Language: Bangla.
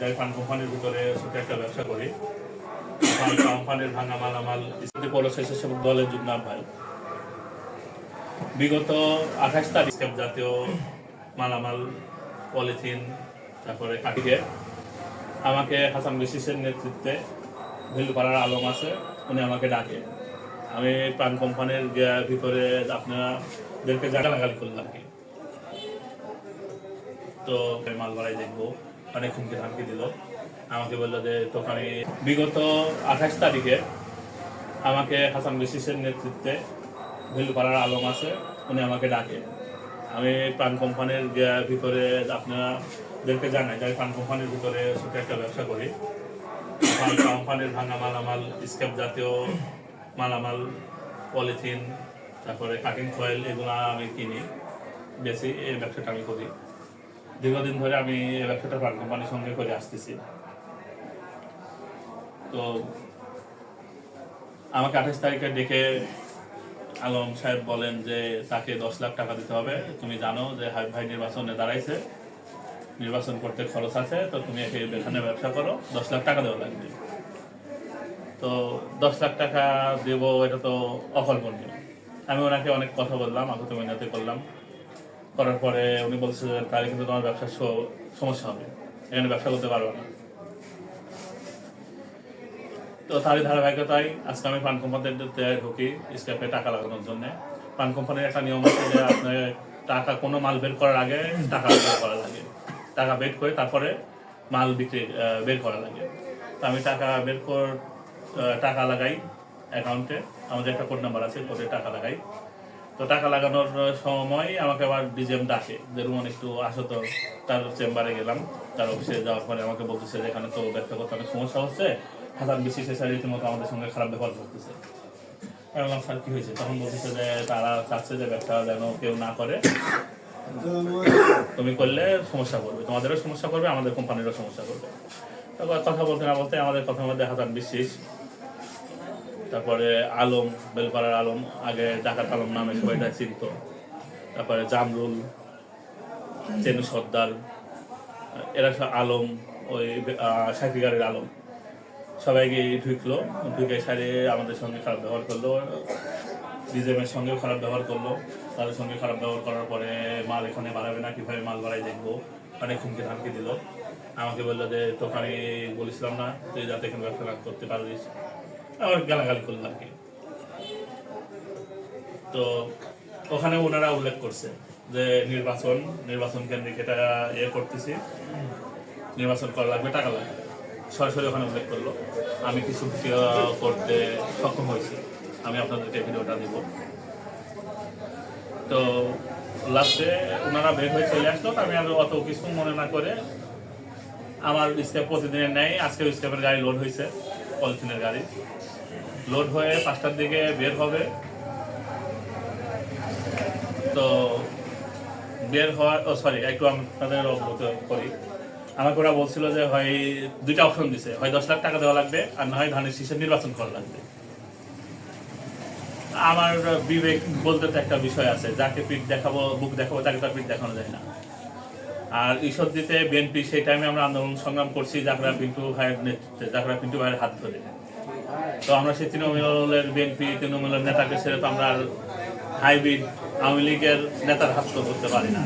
যাই ফান্ড কোম্পানির ভিতরে ছোট একটা ব্যবসা করি। কোম্পানির ভাঙা মালামাল ইত্যাদি পৌর স্বেচ্ছাসেবক দলের যুগনাথ ভাই। বিগত আঠাশ তারিখ জাতীয় মালামাল, পলিথিন, তারপরে কাটিকে আমাকে হাসান বিশিসের নেতৃত্বে ভেলুপাড়ার আলম আছে, উনি আমাকে ডাকে। আমি প্রাণ কোম্পানির ভিতরে আপনাদেরকে জায়গা লাগালি করলাম। কি তো আমি মাল দেখব। অনেক হুমকি ধামকি দিল। আমাকে বলল যে, তোকে আমি বিগত আঠাশ তারিখে আমাকে হাসান বিশিসের নেতৃত্বে ভেলুপাড়ার আলম আছে, উনি আমাকে ডাকে। আমি প্রাণ কোম্পানির ভিতরে আপনাদেরকে জানাই যে, আমি প্রাণ কোম্পানির ভিতরে ছোট একটা ব্যবসা করি। প্রাণ কোম্পানির ভাঙা মালামাল স্কেপ জাতীয় মালামাল, পলিথিন, তারপরে কাটিং ফয়েল এগুলো আমি কিনি, বেশি এই ব্যবসাটা আমি করি। দীর্ঘদিন ধরে আমি এই ব্যবসাটা প্রাণ কোম্পানির সঙ্গে করে আসতেছি। তো আমাকে আঠাশ তারিখে ডেকে আলম সাহেব বলেন যে তাকে দশ লাখ টাকা দিতে হবে। তুমি জানো যে হাবিব ভাই নির্বাচনে দাঁড়াইছে। নির্বাচন করতে খরচ আছে, তো তুমি এখানে ব্যবসা করো। দশ লাখ টাকা দেওয়া লাগবে। তো দশ লাখ টাকা দেবো, এটা তো অকল্পনীয়। আমি ওনাকে অনেক কথা বললাম আহত মেনাতে করলাম। করার পরে উনি বলছে তাহলে কিন্তু তোমার ব্যবসার সমস্যা হবে। এখানে ব্যবসা করতে পারবে না। তো তারই ধারাবাহিকতায় আজকে আমি পান কোম্পানিতে ঢুকি, স্ক্যাপে টাকা লাগানোর জন্য। পান কোম্পানির একটা নিয়ম আছে যে, আপনার টাকা কোনো মাল বের করার আগে টাকা বের করা লাগে। টাকা বের করে তারপরে মাল বিক্রি বের করা লাগে। তো আমি টাকা বের কর টাকা লাগাই অ্যাকাউন্টে। আমাদের একটা কোড নাম্বার আছে, কোডে টাকা লাগাই। তো টাকা লাগানোর সময় আমাকে আবার ডিজিএম ডাকে যে, রুমন, একটু আসো তো। তার চেম্বারে গেলাম। তার অফিসে যাওয়ার পরে আমাকে বলতেছে যে, এখানে তো ব্যক্তিগত অনেক সমস্যা হচ্ছে। হাজার বেশি স্যার রীতিমতো আমাদের সঙ্গে খারাপ ব্যবহার করতেছে। আমি বললাম, স্যার, কি হয়েছে? তখন বলতেছে যে, তারা চাচ্ছে যে, ব্যবসা যেন কেউ না করে। তুমি করলে সমস্যা করবে। তোমাদেরও সমস্যা করবে, আমাদের কোম্পানিরও সমস্যা করবে। তারপর কথা বলতে না বলতে আমাদের কথার মধ্যে হাসান বিশ্বাস তারপরে আলম, বেলপাড়ার আলম, আগে ডাকাত আলম নামে সবাই এটা চিনত। তারপরে জামরুল, চেনু সর্দার, এরা সব আলম, ওই সাকিগারের আলম। সবাই সবাইকে ঢুকলো, ঢুকে সারে আমাদের সঙ্গে খারাপ ব্যবহার করল ডিজেমের সঙ্গেও খারাপ ব্যবহার করল। তাদের সঙ্গে খারাপ ব্যবহার করার পরে মাল এখানে বাড়াবে না, কীভাবে মাল বাড়াই দেখব? অনেক হুমকি ধামকি দিল। আমাকে বলল যে, তোকে আমি বলেছিলাম না, তুই যাতে এখানে ব্যবসা করতে পারিস আবার গালাগালি করল আর কি। তো ওখানে ওনারা উল্লেখ করছে যে নির্বাচন নির্বাচন কেন্দ্রিক এটা ইয়ে করতেছি। নির্বাচন করা লাগবে, টাকা লাগবে। সরাসরি ওখানে উল্লেখ করল, আমি কিছু করতে সক্ষম হয়েছি। আমি আপনাদেরকে ভিডিওটা দিব। তো লাস্টে ওনারা বের হয়ে চলে আসলো, আমি আর অত কিছু মনে না করে আমার স্কেপ প্রতিদিনের নেই আজকে স্কেপের গাড়ি লোড হয়েছে, পলিথিনের গাড়ি। লোড হয়ে পাঁচটার দিকে বের হবে। তো বের হওয়ার, ও সরি, একটু আপনাদের অবগত করি। আমাকে ওরা বলছিল যে হয় দুইটা অপশন দিছে, হয় দশ লাখ টাকা দেওয়া লাগবে, আর না হয় ধানের শীষের নির্বাচন করা লাগবে। আমার বিবেক বলতে তো একটা বিষয় আছে, যাকে পিঠ দেখাবো, বুক দেখাবো, তাকে তো পিঠ দেখানো যায় না। আর ঈশ্বর দিতে বিএনপি সেই টাইমে আমরা আন্দোলন সংগ্রাম করছি জাকরা পিন্টু ভাইয়ের নেতৃত্বে জাকরা পিন্টু ভাইয়ের হাত ধরে। তো আমরা সেই তৃণমূলের বিএনপি, তৃণমূলের নেতাকে তো আমরা হাইব্রিড আওয়ামী লীগের নেতার হাত করতে পারি না।